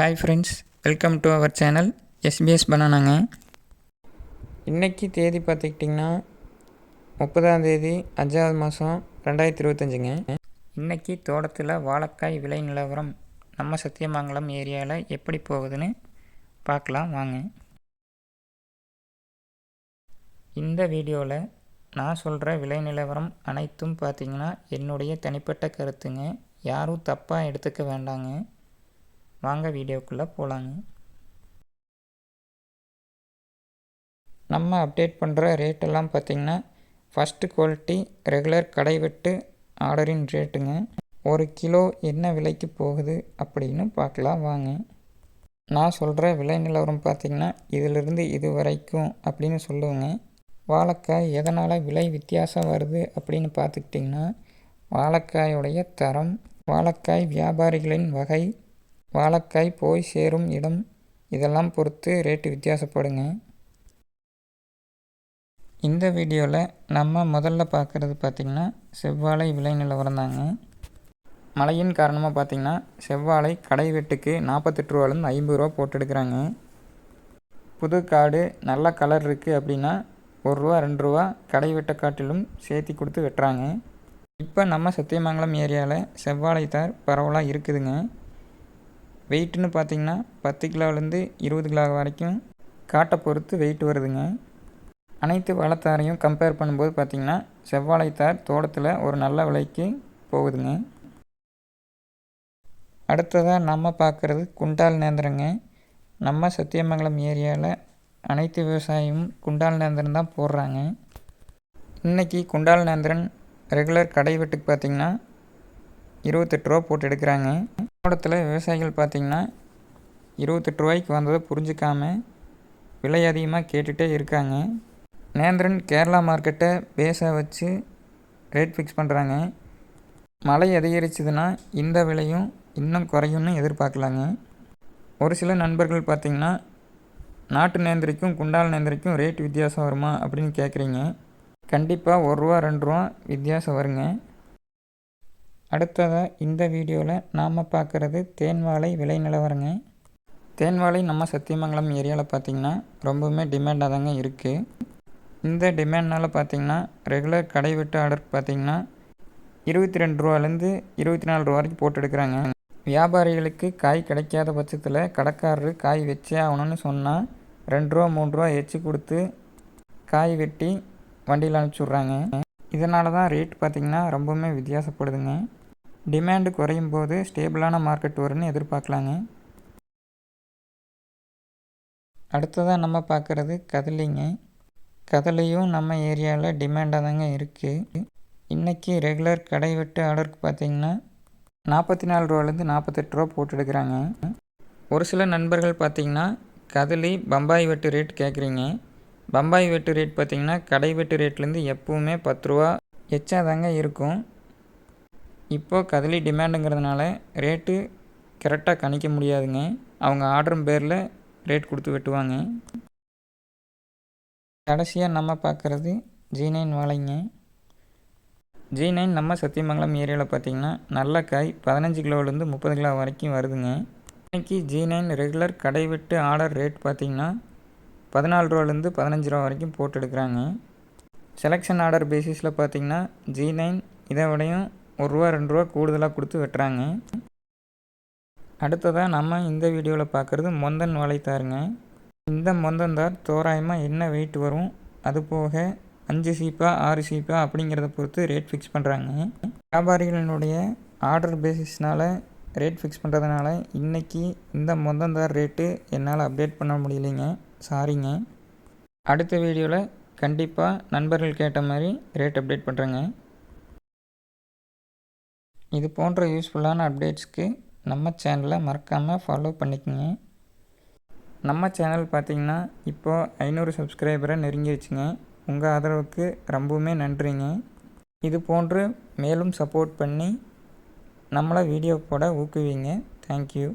Hi friends welcome to our channel SPS பனானாங்க இன்றைக்கி தேதி பார்த்துக்கிட்டிங்கன்னா முப்பதாம் தேதி அஞ்சாவது மாதம் ரெண்டாயிரத்தி இருபத்தஞ்சுங்க. இன்றைக்கி தோட்டத்தில் வாழைக்காய் விலை நிலவரம் நம்ம சத்தியமங்கலம் ஏரியாவில் எப்படி போகுதுன்னு பார்க்கலாம் வாங்க. இந்த வீடியோவில் நான் சொல்கிற விலை நிலவரம் அனைத்தும் பார்த்திங்கன்னா என்னுடைய தனிப்பட்ட கருத்துங்க. யாரும் தப்பாக எடுத்துக்க வேண்டாங்க. வாங்க வீடியோக்குள்ளே போகலாங்க நம்ம அப்டேட் பண்ணுற ரேட்டெல்லாம் பார்த்திங்கன்னா ஃபஸ்ட்டு குவாலிட்டி ரெகுலர் கடை வெட்டு ஆர்டரின் ரேட்டுங்க ஒரு கிலோ என்ன விலைக்கு போகுது அப்படின்னு பார்க்கலாம் வாங்க. நான் சொல்கிற விலை நிலவரம் பார்த்திங்கன்னா இதிலிருந்து இது வரைக்கும் அப்படின்னு சொல்லுவேங்க. வாழைக்காய் எதனால் விலை வித்தியாசம் வருது அப்படின்னு பார்த்துக்கிட்டிங்கன்னா வாழைக்காயுடைய தரம் வாழைக்காய் வியாபாரிகளின் வகை வாழைக்காய் போய் சேரும் இடம் இதெல்லாம் பொறுத்து ரேட்டு வித்தியாசப்படுங்க. இந்த வீடியோவில் நம்ம முதல்ல பார்க்குறது பார்த்திங்கன்னா செவ்வாழை விலை நிலவரம் தாங்க. மழையின் காரணமாக பார்த்திங்கன்னா செவ்வாழை கடை வெட்டுக்கு நாற்பத்தெட்டு ரூபாலேருந்து ஐம்பது ரூபா போட்டு எடுக்கிறாங்க. புது காடு நல்ல கலர் இருக்குது அப்படின்னா ஒரு ரூபா ரெண்டு ரூபா கடை வெட்ட காட்டிலும் சேர்த்தி கொடுத்து வெட்டுறாங்க. இப்போ நம்ம சத்தியமங்கலம் ஏரியாவில் செவ்வாழை தார் பரவலாக இருக்குதுங்க. வெயிட்டுன்னு பார்த்தீங்கன்னா பத்து கிலோலேருந்து இருபது கிலோ வரைக்கும் காட்டை பொறுத்து வெயிட் வருதுங்க. அனைத்து வளத்தாரையும் கம்பேர் பண்ணும்போது பார்த்திங்கன்னா செவ்வாழைத்தார் தோட்டத்தில் ஒரு நல்ல விலைக்கு போகுதுங்க. அடுத்ததாக நம்ம பார்க்குறது குண்டால் நேந்திரங்க. நம்ம சத்தியமங்கலம் ஏரியாவில் அனைத்து விவசாயியும் குண்டால் நேந்திரன் தான் போடுறாங்க. இன்றைக்கி குண்டால் நேந்திரன் ரெகுலர் கடை வெட்டுக்கு பார்த்திங்கன்னா இருபத்தெட்டு ரூபா போட்டு எடுக்கிறாங்க. மாவட்டத்தில் விவசாயிகள் பார்த்திங்கன்னா இருபத்தெட்டு ரூபாய்க்கு வந்ததை புரிஞ்சிக்காமல் விலை அதிகமாக கேட்டுகிட்டே இருக்காங்க. நேந்திரன் கேரளா மார்க்கெட்டை பேஸாக வச்சு ரேட் ஃபிக்ஸ் பண்ணுறாங்க மழை அதிகரிச்சதுன்னா இந்த விலையும் இன்னும் குறையும்னு எதிர்பார்க்கலாங்க. ஒரு சில நண்பர்கள் பார்த்திங்கன்னா நாட்டு நேந்திரிக்கும் குண்டால் நேந்திரிக்கும் ரேட் வித்தியாசம் வருமா அப்படின்னு கேட்குறீங்க. கண்டிப்பாக ஒரு ரூபா ரெண்டு ரூபா வித்தியாசம் வருங்க. அடுத்ததாக இந்த வீடியோவில் நாம் பார்க்குறது தேன்வாழை விலை நிலவரங்க. தேன்வாழை நம்ம சத்தியமங்கலம் ஏரியாவில் பார்த்திங்கன்னா ரொம்பவுமே டிமாண்டாக தாங்க இருக்குது இந்த டிமாண்ட்னால் பார்த்திங்கன்னா ரெகுலர் கடை விட்டு ஆர்டர் பார்த்திங்கன்னா இருபத்தி ரெண்டு ரூபாலேருந்து இருபத்தி நாலு ரூபா வரைக்கும் போட்டு எடுக்கிறாங்க. வியாபாரிகளுக்கு காய் கிடைக்காத பட்சத்தில் கடைக்காரரு காய் வச்சே ஆகணும்னு சொன்னால் ரெண்டு ரூபா மூணு ரூபா எச்சு கொடுத்து காய் வெட்டி வண்டியில் அனுப்பிச்சி இதனால தான் ரேட் பார்த்திங்கன்னா ரொம்பவுமே வித்தியாசப்படுதுங்க. டிமாண்டு குறையும் போது ஸ்டேபிளான மார்க்கெட் வரும்னு எதிர்பார்க்கலாங்க. அடுத்ததாக நம்ம பார்க்குறது கதலிங்க. கதலையும் நம்ம ஏரியாவில் டிமாண்டாக தாங்க இருக்குது இன்றைக்கி ரெகுலர் கடை வெட்டு ஆர்டருக்கு பார்த்திங்கன்னா நாற்பத்தி நாலு ரூபாலேருந்து நாற்பத்தெட்டு ரூபா போட்டு எடுக்கிறாங்க ஒரு சில நண்பர்கள் பார்த்திங்கன்னா கதலி பம்பாய் வெட்டு ரேட் கேட்குறீங்க பம்பாய் வெட்டு ரேட் பார்த்திங்கன்னா கடை வெட்டு ரேட்லேருந்து எப்போவுமே பத்து ரூபா எச்சா தாங்க இருக்கும். இப்போது கதலி டிமாண்டுங்கிறதுனால ரேட்டு கரெக்டாக கணிக்க முடியாதுங்க. அவங்க ஆர்டரும் பேரில் ரேட் கொடுத்து வெட்டுவாங்க. கடைசியாக நம்ம பார்க்குறது ஜி நைன் வாழைங்க. ஜி நைன் நம்ம சத்தியமங்கலம் ஏரியாவில் பார்த்திங்கன்னா நல்ல காய் பதினஞ்சு கிலோலேருந்து முப்பது கிலோ வரைக்கும் வருதுங்க. இன்றைக்கி ஜி நைன் ரெகுலர் கடை விட்டு ஆர்டர் ரேட் பார்த்திங்கன்னா பதினாலு ரூபாலேருந்து பதினஞ்சு ரூபா வரைக்கும் போட்டு எடுக்கிறாங்க. செலெக்ஷன் ஆர்டர் பேசிஸில் பார்த்திங்கன்னா ஜி நைன் இதை விடையும் ஒரு ரூபா ரெண்டு ரூபா கூடுதலாக கொடுத்து வெட்டுறாங்க. அடுத்ததாக நம்ம இந்த வீடியோவில் பார்க்குறது மொந்தன் வளைத்தாருங்க இந்த மொந்தந்தார் தோராயமாக என்ன வெயிட் வரும் அது போக அஞ்சு சீப்பா ஆறு சீப்பா அப்படிங்கிறத பொறுத்து ரேட் ஃபிக்ஸ் பண்ணுறாங்க வியாபாரிகளினுடைய ஆர்டர் பேசிஸ்னால் ரேட் ஃபிக்ஸ் பண்ணுறதுனால இன்றைக்கி இந்த மொந்தந்தார் ரேட்டு என்னால் அப்டேட் பண்ண முடியலைங்க. சாரிங்க அடுத்த வீடியோவில் கண்டிப்பாக நண்பர்கள் கேட்ட மாதிரி ரேட் அப்டேட் பண்ணுறேங்க இது போன்ற யூஸ்ஃபுல்லான அப்டேட்ஸ்க்கு நம்ம சேனலை மறக்காமல் ஃபாலோ பண்ணிக்கோங்க. நம்ம சேனல் பார்த்திங்கன்னா இப்போது ஐநூறு சப்ஸ்கிரைபரை நெருங்கிடுச்சுங்க உங்கள் ஆதரவுக்கு ரொம்பவுமே நன்றிங்க. இது போன்று மேலும் சப்போர்ட் பண்ணி நம்மளை வீடியோ போட ஊக்குவிங்க. தேங்க்யூ